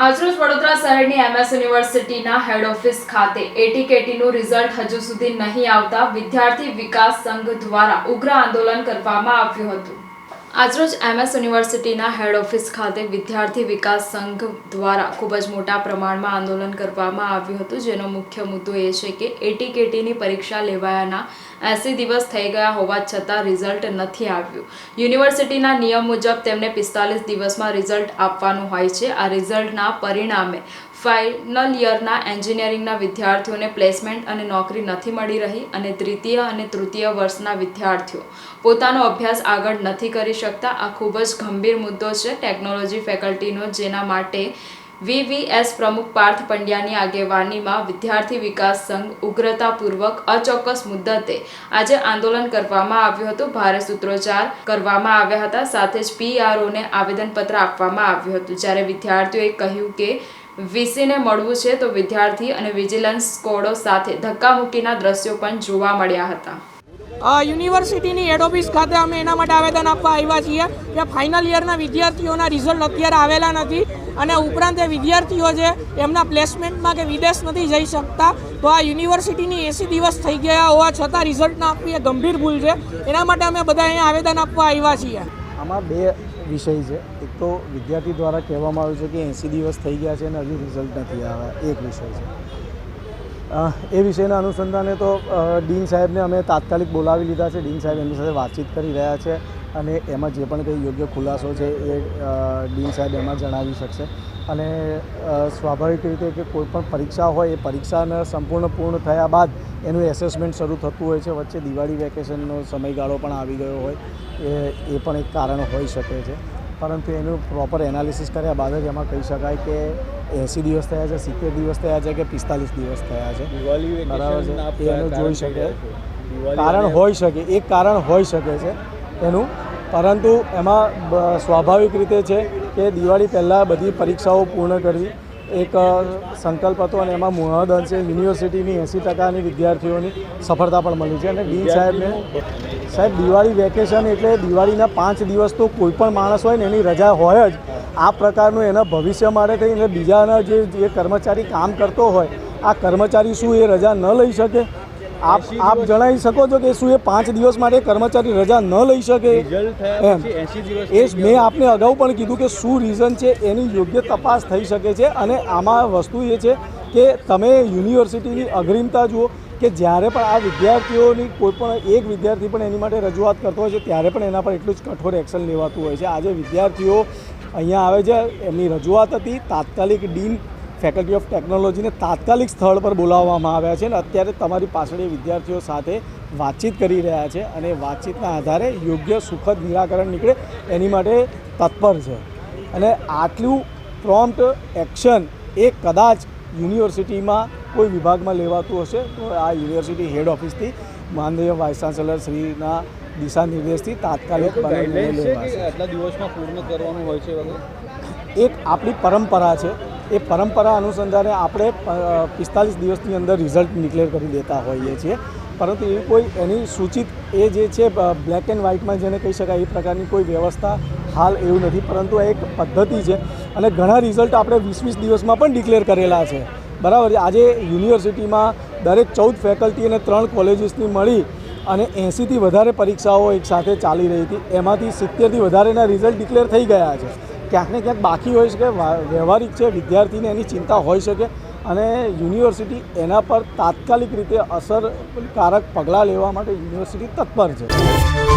આજરોજ વડોદરા શહેરની એમએસ યુનિવર્સિટીના હેડ ઓફિસ ખાતે એટીકેટીનું રિઝલ્ટ હજુ સુધી નહીં આવતા વિદ્યાર્થી વિકાસ સંઘ દ્વારા ઉગ્ર આંદોલન કરવામાં આવ્યું હતું. આજરોજ એમએસ યુનિવર્સિટીના હેડ ઓફિસ ખાતે વિદ્યાર્થી વિકાસ સંઘ દ્વારા ખૂબ જ મોટા પ્રમાણમાં આંદોલન કરવામાં આવ્યું હતું. જેનો મુખ્ય મુદ્દો એ છે કે એટીકેટીની પરીક્ષા લેવાયાના એંસી દિવસ થઈ ગયા હોવા છતાં રિઝલ્ટ નથી આવ્યું. યુનિવર્સિટીના નિયમ મુજબ તેમને પિસ્તાલીસ દિવસમાં રિઝલ્ટ આપવાનું હોય છે. આ રિઝલ્ટના પરિણામે ફાઇનલ યરના એન્જિનિયરિંગના વિદ્યાર્થીઓને પ્લેસમેન્ટ અને નોકરી નથી મળી રહી અને દ્વિતીય અને તૃતીય વર્ષના વિદ્યાર્થીઓ પોતાનો અભ્યાસ આગળ નથી કરી શકતા આ ખૂબ જ ગંભીર મુદ્દો છે ટેકનોલોજી ફેકલ્ટીનો, જેના માટે વીવીએસ પ્રમુખ પાર્થ પંડ્યાની આગેવાનીમાં વિદ્યાર્થી વિકાસ સંઘ ઉગ્રતાપૂર્વક અચોક્કસ મુદ્દતે આજે આંદોલન કરવામાં આવ્યું હતું. ભારે સૂત્રોચ્ચાર કરવામાં આવ્યા હતા. સાથે જ પીઆરઓને આવેદનપત્ર આપવામાં આવ્યું હતું. જ્યારે વિદ્યાર્થીઓએ કહ્યું કે વીસીને મળવું છે તો વિદ્યાર્થી અને વિજિલન્સ સ્કોડો સાથે ધક્કામુક્કીના દ્રશ્યો પણ જોવા મળ્યા હતા. યુનિવર્સિટીની હેડ ઓફિસ ખાતે અમે એના માટે આવેદન આપવા આવ્યા છીએ કે ફાઇનલ યરના વિદ્યાર્થીઓના રિઝલ્ટ અત્યારે આવેલા નથી અને ઉપરાંત એ વિદ્યાર્થીઓ છે, એમના પ્લેસમેન્ટમાં કે વિદેશ નથી જઈ શકતા, તો આ યુનિવર્સિટીની એસી દિવસ થઈ ગયા હોવા છતાં રિઝલ્ટ ના આપવી એ ગંભીર ભૂલ છે. એના માટે અમે બધા અહીંયા આવેદન આપવા આવ્યા છીએ. આમાં બે વિષય છે. એક તો વિદ્યાર્થી દ્વારા કહેવામાં આવ્યું છે કે એંસી દિવસ થઈ ગયા છે અને હજુ રિઝલ્ટ નથી આવ્યા. એક વિષય છે. એ વિષયના અનુસંધાને તો ડીન સાહેબને અમે તાત્કાલિક બોલાવી લીધા છે. ડીન સાહેબ એમની સાથે વાતચીત કરી રહ્યા છે અને એમાં જે પણ કંઈ યોગ્ય ખુલાસો છે એ ડીન સાહેબ એમાં જણાવી શકશે. અને સ્વાભાવિક રીતે કે કોઈ પણ પરીક્ષા હોય, એ પરીક્ષાને સંપૂર્ણ પૂર્ણ થયા બાદ એનું એસેસમેન્ટ શરૂ થતું હોય છે. વચ્ચે દિવાળી વેકેશનનો સમયગાળો પણ આવી ગયો હોય. એ એ પણ એક કારણ હોઈ શકે છે. પરંતુ એનું પ્રોપર એનાલિસિસ કર્યા બાદ જ એમાં કહી શકાય કે એંસી દિવસ થયા છે સિત્તેર દિવસ થયા છે કે પિસ્તાલીસ દિવસ થયા છે. બરાબર છે. એનું જોઈ શકે. કારણ હોઈ શકે. એક કારણ હોઈ શકે છે એનું. પરંતુ એમાં સ્વાભાવિક રીતે છે કે દિવાળી પહેલાં બધી પરીક્ષાઓ પૂર્ણ કરવી એક સંકલ્પ હતો અને એમાં મુહદ અંશે યુનિવર્સિટીની એંસી ટકાની વિદ્યાર્થીઓની સફળતા પણ મળી છે. અને ડીન સાહેબને, સાહેબ, દિવાળી વેકેશન એટલે દિવાળીના પાંચ દિવસ તો કોઈ પણ માણસ હોય ને એની રજા હોય જ. આ પ્રકારનું એના ભવિષ્ય માટે થઈને બીજાના જે જે કર્મચારી કામ કરતો હોય, આ કર્મચારી શું એ રજા ન લઈ શકે? આપ આપ જણાવી શકો છો કે શું એ પાંચ દિવસ માટે કર્મચારી રજા ન લઈ શકે. એમ. એ મેં આપને અગાઉ પણ કીધું કે શું રીઝન છે એની યોગ્ય તપાસ થઈ શકે છે. અને આમાં વસ્તુ એ છે કે તમે યુનિવર્સિટીની અગ્રિમતા જુઓ કે જ્યારે પણ આ વિદ્યાર્થીઓની કોઈ પણ એક વિદ્યાર્થી પણ એની માટે રજૂઆત કરતો હોય છે ત્યારે પણ એના પર એટલું જ કઠોર એક્શન લેવાતું હોય છે. આજે વિદ્યાર્થીઓ અહીંયા આવે છે એમની રજૂઆત હતી તાત્કાલિક ડીન ફેકલ્ટી ઓફ ટેકનોલોજીને તાત્કાલિક સ્થળ પર બોલાવવામાં આવ્યા છે અને અત્યારે તમારી પાછળ એ વિદ્યાર્થીઓ સાથે વાતચીત કરી રહ્યા છે અને વાતચીતના આધારે યોગ્ય સુખદ નિરાકરણ નીકળે એની માટે તત્પર છે. અને આટલું પ્રોમ્પ્ટ એક્શન એ કદાચ યુનિવર્સિટીમાં કોઈ વિભાગમાં લેવાતું હશે તો આ યુનિવર્સિટી હેડ ઓફિસથી માનનીય વાઇસ ચાન્સેલર શ્રીના દિશા નિર્દેશથી તાત્કાલિક આટલા દિવસમાં પૂર્ણ કરવાનું હોય છે એક આપણી પરંપરા છે એ પરંપરા અનુસંધાને આપણે પિસ્તાલીસ દિવસની અંદર રિઝલ્ટ ડિક્લેર કરી દેતા હોઈએ છીએ. પરંતુ એવી કોઈ એની સૂચિત એ જે છે બ્લેક એન્ડ વ્હાઇટમાં જેને કહી શકાય, એ પ્રકારની કોઈ વ્યવસ્થા હાલ એવું નથી. પરંતુ આ એક પદ્ધતિ છે અને ઘણા રિઝલ્ટ આપણે વીસ વીસ દિવસમાં પણ ડિક્લેર કરેલા છે. બરાબર આજે યુનિવર્સિટીમાં દરેક ચૌદ ફેકલ્ટી અને ત્રણ કોલેજીસની મળી અને એંસીથી વધારે પરીક્ષાઓ એક સાથે ચાલી રહી હતી. એમાંથી સિત્તેરથી વધારેના રિઝલ્ટ ડિક્લેર થઈ ગયા છે. ક્યાંક ને ક્યાંક બાકી હોઈ શકે કે વ્યવહારિક છે, વિદ્યાર્થીને એની ચિંતા હોઈ શકે અને યુનિવર્સિટી એના પર તાત્કાલિક રીતે અસરકારક પગલાં લેવા માટે યુનિવર્સિટી તત્પર છે.